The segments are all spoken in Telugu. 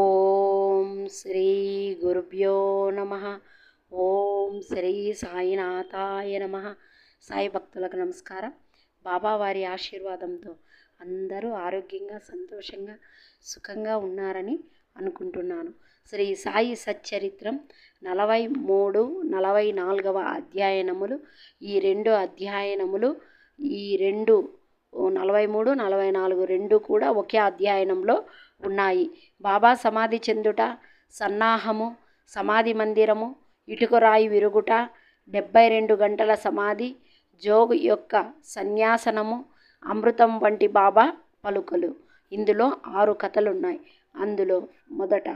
ఓం శ్రీ గురుభ్యో నమ. ఓం శ్రీ సాయినాథాయ నమ. సాయి భక్తులకు నమస్కారం. బాబావారి ఆశీర్వాదంతో అందరూ ఆరోగ్యంగా సంతోషంగా సుఖంగా ఉన్నారని అనుకుంటున్నాను. శ్రీ సాయి సచ్చరిత్రం నలభై మూడు నలభై నాలుగవ అధ్యయనములు ఈ రెండు అధ్యయనములు ఈ రెండు నలభై మూడు నలభై నాలుగు రెండు కూడా ఒకే అధ్యయనంలో ఉన్నాయి. బాబా సమాధి చెందుట సన్నాహము సమాధి మందిరము ఇటుకరాయి విరుగుట డెబ్బై రెండు గంటల సమాధి జోగు యొక్క సన్యాసనము అమృతం వంటి బాబా పలుకలు. ఇందులో ఆరు కథలున్నాయి. అందులో మొదట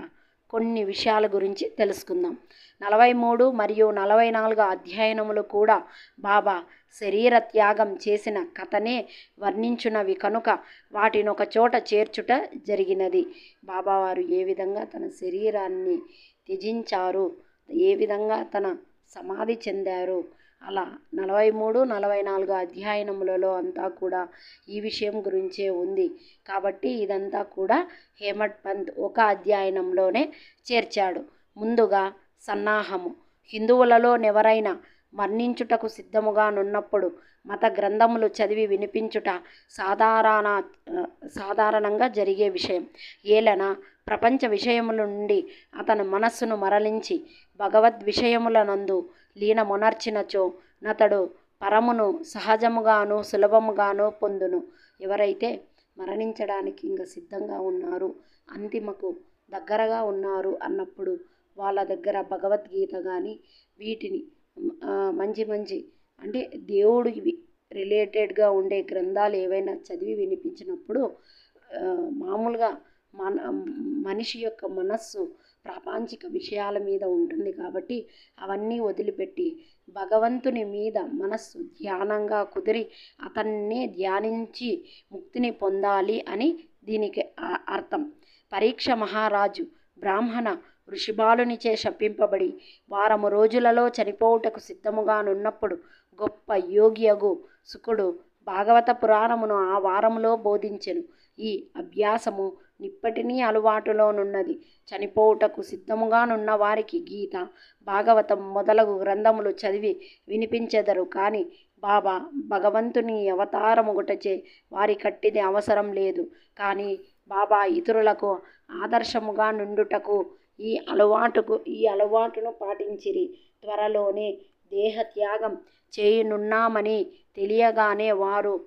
కొన్ని విషయాల గురించి తెలుసుకుందాం. నలభై మూడు మరియు నలభై నాలుగు అధ్యయనములు కూడా బాబా శరీర త్యాగం చేసిన కథనే వర్ణించునవి కనుక వాటిని ఒక చోట చేర్చుట జరిగినది. బాబావారు ఏ విధంగా తన శరీరాన్ని త్యజించారు? ఏ విధంగా తన సమాధి చెందారు? అలా నలభై మూడు నలభై నాలుగు అధ్యయనములలో అంతా కూడా ఈ విషయం గురించే ఉంది. కాబట్టి ఇదంతా కూడా హేమట్ పంత్ ఒక అధ్యయనంలోనే చేర్చాడు. ముందుగా సన్నాహము. హిందువులలో ఎవరైనా మరణించుటకు సిద్ధముగా నున్నప్పుడు మత గ్రంథములు చదివి వినిపించుట సాధారణ సాధారణంగా జరిగే విషయం. ఏలన ప్రపంచ విషయముల నుండి అతని మనస్సును మరలించి భగవద్ విషయములనందు లీనమునర్చినచో నతడు పరమును సహజముగాను సులభముగాను పొందును. ఎవరైతే మరణించడానికి ఇంకా సిద్ధంగా ఉన్నారు అంతిమకు దగ్గరగా ఉన్నారు అన్నప్పుడు వాళ్ళ దగ్గర భగవద్గీత కానీ వీటిని మంచి మంచి. అంటే దేవుడికి రిలేటెడ్గా ఉండే గ్రంథాలు ఏవైనా చదివి వినిపించినప్పుడు మామూలుగా మన మనిషి యొక్క మనస్సు ప్రాపంచిక విషయాల మీద ఉంటుంది కాబట్టి అవన్నీ వదిలిపెట్టి భగవంతుని మీద మనస్సు ధ్యానంగా కుదిరి అతన్నే ధ్యానించి ముక్తిని పొందాలి అని దీనికి అర్థం. పరీక్ష మహారాజు బ్రాహ్మణ ఋషిబాలునిచే శప్పింపబడి వారము రోజులలో చనిపోవుటకు సిద్ధముగానున్నప్పుడు గొప్ప యోగియగు సుకుడు భాగవత పురాణమును ఆ వారములో బోధించెను. ఈ అభ్యాసము నిప్పటినీ అలవాటులోనున్నది. చనిపోవుటకు సిద్ధముగానున్న వారికి గీత భాగవతం మొదలగు గ్రంథములు చదివి వినిపించెదరు. కానీ బాబా భగవంతుని అవతారముగుటచే వారి కట్టిది అవసరం లేదు. కానీ బాబా ఇతరులకు ఆదర్శముగా నుండుటకు ఈ అలవాటుకు ఈ అలవాటును పాటించిరి. త్వరలోనే దేహత్యాగం చేయనున్నామని తెలియగానే వారు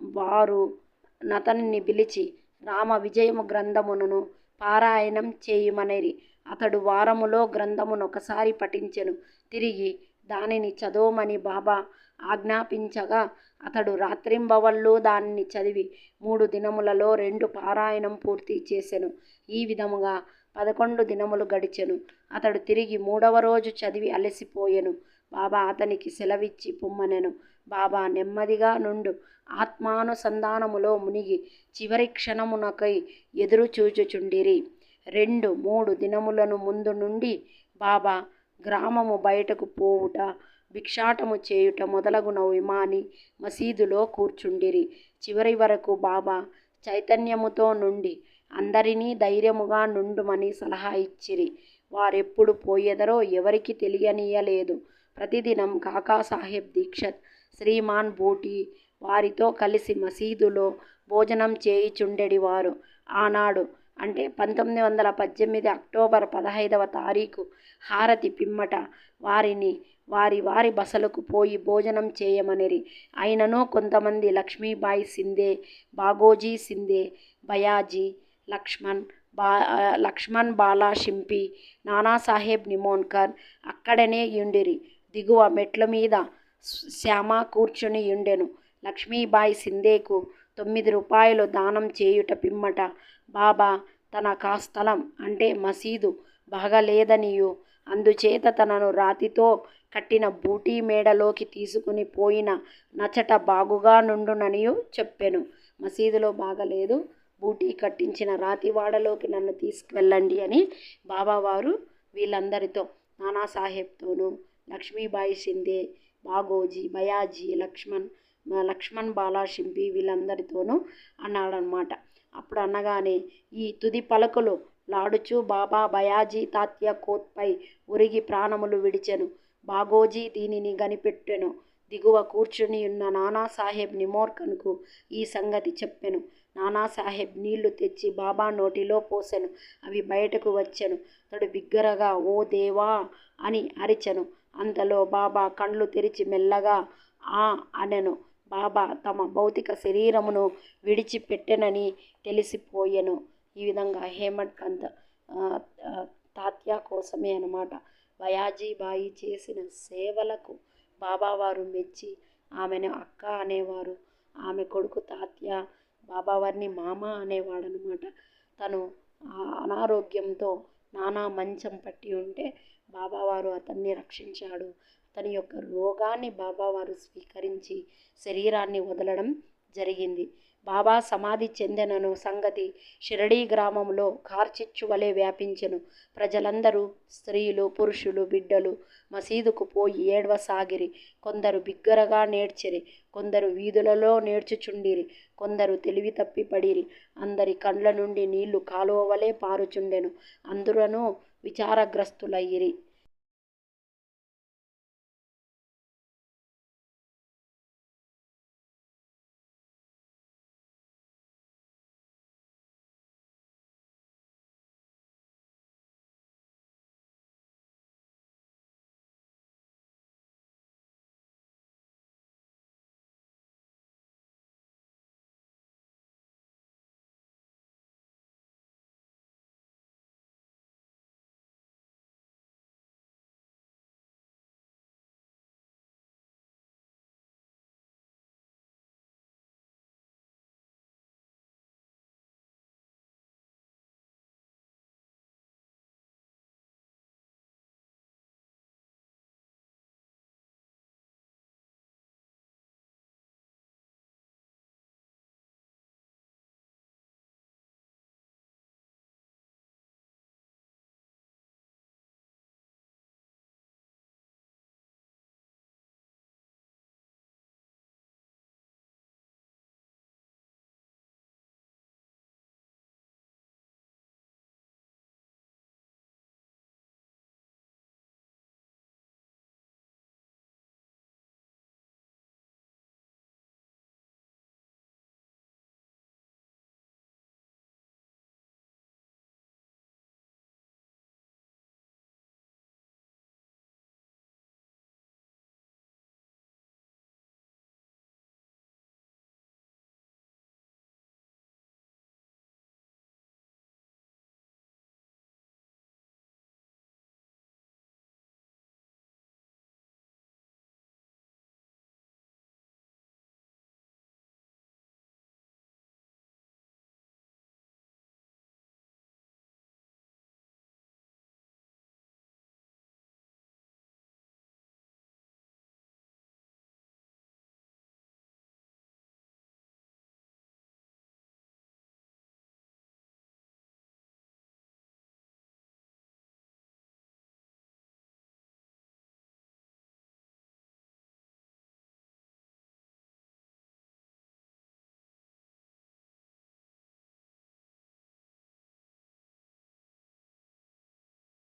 వారు నతన్ని పిలిచి రామ విజయము గ్రంథమును పారాయణం చేయమనేరి. అతడు వారములో గ్రంథమును ఒకసారి పఠించెను. తిరిగి దానిని చదవమని బాబా ఆజ్ఞాపించగా అతడు రాత్రింబవళ్ళు దానిని చదివి మూడు దినములలో రెండు పారాయణం పూర్తి చేసెను. ఈ విధముగా పదకొండు దినములు గడిచెను. అతడు తిరిగి మూడవ రోజు చదివి అలసిపోయెను. బాబా అతనికి సెలవిచ్చి పొమ్మనెను. బాబా నెమ్మదిగా నుండు. ఆత్మానుసంధానములో మునిగి చివరి క్షణమునకై ఎదురు చూచుచుండిరి. రెండు మూడు దినములను ముందు నుండి బాబా గ్రామము బయటకు పోవుట భిక్షాటము చేయుట మొదలగున విమాని మసీదులో కూర్చుండిరి. చివరి వరకు బాబా చైతన్యముతో నుండి అందరినీ ధైర్యముగా నుండుమని సలహా ఇచ్చిరి. వారెప్పుడు పోయెదరో ఎవరికి తెలియనీయలేదు. ప్రతిదినం కాకాసాహెబ్ దీక్షత్ శ్రీమాన్ బూటి వారితో కలిసి మసీదులో భోజనం చేయిచుండెడివారు ఆనాడు అంటే పంతొమ్మిది వందల పద్దెనిమిది అక్టోబర్ పదహైదవ తారీఖు హారతి పిమ్మట వారిని వారి వారి బసలకు పోయి భోజనం చేయమనిరి. అయినను కొంతమంది లక్ష్మీబాయి సిందే బాగోజీ సిందే బయాజీ లక్ష్మణ్ బా లక్ష్మణ్ బాలా షింపి నానాసాహెబ్ నిమోన్కర్ అక్కడనే యుండిరి. దిగువ మెట్ల మీద శ్యామ కూర్చుని యుండెను. లక్ష్మీబాయి సిందేకు తొమ్మిది రూపాయలు దానం చేయుట పిమ్మట బాబా తన కాస్థలం అంటే మసీదు బాగలేదనియు. అందుచేత తనను రాతితో కట్టిన బూటీ మేడలోకి తీసుకుని పోయిన నచట బాగుగా నుండుననియు చెప్పెను. మసీదులో బాగలేదు. బూటీ కట్టించిన రాతివాడలోకి నన్ను తీసుకువెళ్ళండి అని బాబావారు వీళ్ళందరితో నానాసాహెబ్తోనూ లక్ష్మీబాయి షిందే బాగోజీ బయాజీ లక్ష్మణ్ లక్ష్మణ్ బాలా షింపి వీళ్ళందరితోనూ అన్నాడనమాట అప్పుడు అనగానే ఈ తుది పలకలు లాడుచు బాబా బయాజీ తాత్య కోత్పై ఉరిగి ప్రాణములు విడిచెను. బాగోజీ దీనిని గనిపెట్టెను. దిగువ కూర్చుని ఉన్న నానాసాహెబ్ నిమోర్కన్కు ఈ సంగతి చెప్పెను. నానాసాహెబ్ నీళ్ళు తెచ్చి బాబా నోటిలో పోసెను. అవి బయటకు వచ్చెను. తడు బిగ్గరగా ఓ దేవా అని అరిచెను. అంతలో బాబా కండ్లు తెరిచి మెల్లగా ఆ అనెను. బాబా తమ భౌతిక శరీరమును విడిచిపెట్టెనని తెలిసిపోయెను. ఈ విధంగా హేమంత్ కంత్ తాత్య కోసమే అనమాట బయాజీ బాయి చేసిన సేవలకు బాబావారు మెచ్చి ఆమెను అక్క అనేవారు. ఆమె కొడుకు తాత్య బాబావారిని మామ అనేవాడనమాట తను అనారోగ్యంతో నానా మంచం పట్టి ఉంటే బాబావారు అతన్ని రక్షించాడు. అతని యొక్క రోగాన్ని బాబావారు స్వీకరించి శరీరాన్ని వదలడం జరిగింది. బాబా సమాధి చెందెనను సంగతి షిరడీ గ్రామంలో కార్చిచ్చు వలె వ్యాపించెను. ప్రజలందరూ స్త్రీలు పురుషులు బిడ్డలు మసీదుకు పోయి ఏడ్వసాగిరి. కొందరు బిగ్గరగా నేడ్చిరి కొందరు వీధులలో నేర్చుచుండిరి కొందరు తెలివి తప్పి పడిరి. అందరి కండ్ల నుండి నీళ్ళు కాలువ వలె పారుచుండెను. అందరూ విచారగ్రస్తులయ్యిరి.